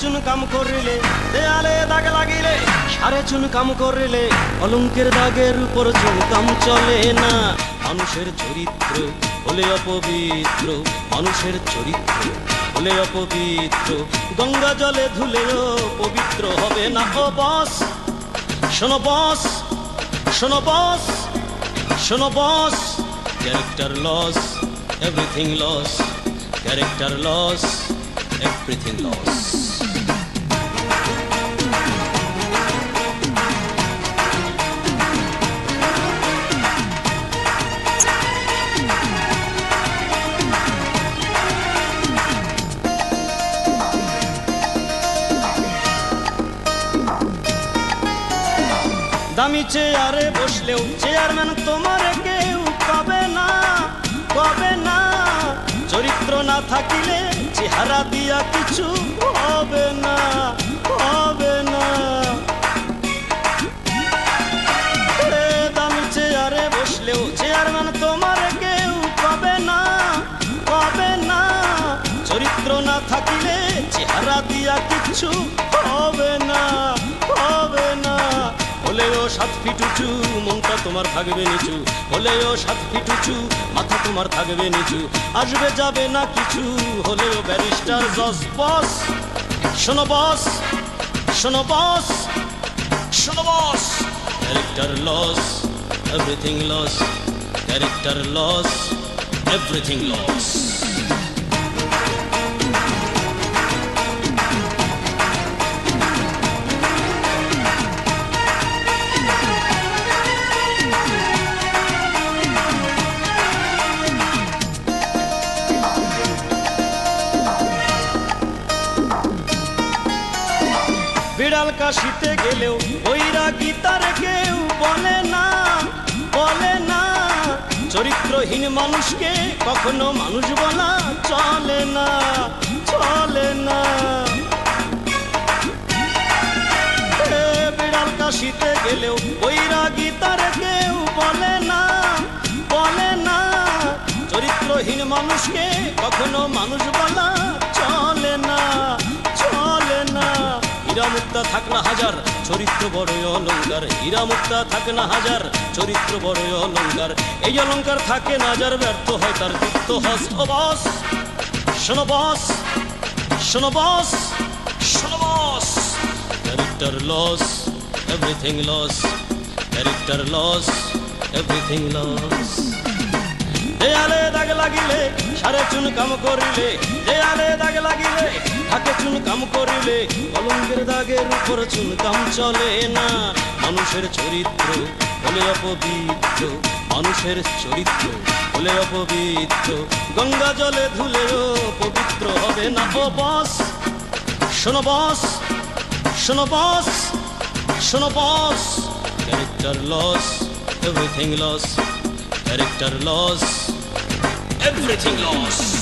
চুন কাম করিলে, দেয়ালে দাগ লাগিলে, সারে চুন কাম করিলে, অলঙ্কের দাগের উপর চুন কাম চলে না। মানুষের চরিত্র হলে অপবিত্র, মানুষের চরিত্র হলে অপবিত্র। গঙ্গা জলে ধুলেও পবিত্র হবে না। ও বস, শোনো বস শোনো বস শোনো boss. Character loss, everything loss, character loss. Everything loss দামি চেয়ারে বসলেও চেয়ারম্যান তোমার কেউ কবে না কবে না। চরিত্র না থাকিলে চেহারা দিয়া কিছু হবে না হবে না। চেয়ারে বসলেও চেয়ারম্যান তোমার কেউ কবে না কবে না। চরিত্র না থাকিলে চেহারা দিয়া কিছু হবে সাত ফিট উঁচু, মনটা তোমার থাকবে নিচু। হলেও সাত ফিট উঁচু, মাথা তোমার থাকবে নিচু। আসবে যাবে না কিছু, হলেও ব্যারিস্টার জজ বস শোনো বস শোনো বস শোনো boss character loss everything loss character loss everything loss বিড়াল কাশিতে গেলেও ওইরা গীতার কেউ বলে না বলে না। চরিত্রহীন মানুষকে কখনো মানুষ বলা চলে না চলে না। বিড়াল কাশিতে গেলেও কেউ বলে না বলে না। চরিত্রহীন মানুষকে কখনো মানুষ বলা চলে হীরা মুক্তা থাক না হাজার, চরিত্র বড় অলঙ্কার। হীরা মুক্তা থাক না হাজার, চরিত্র বড় অলঙ্কার। এই অলঙ্কার থাকে না যার ব্যর্থ হয় তার যুক্ত হস ও বস, শোনো বস, শোনো character loss, everything loss. Character loss, everything loss. দেয়ালে দাগ লাগিলে, সারে চুন কাম করিলে। দেয়ালে দাগ লাগিলে থাকে চুন কাম করিলে, কলঙ্কের দাগের উপর চুন কাম চলে না। মানুষের চরিত্র হলে অপবিত্র, মানুষের চরিত্র হলে অপবিত্র। গঙ্গা জলে ধুলেও পবিত্র হবে না ও বস। শোনো বস শোনো বস শোনো boss. Character loss, everything loss, character loss, everything loss.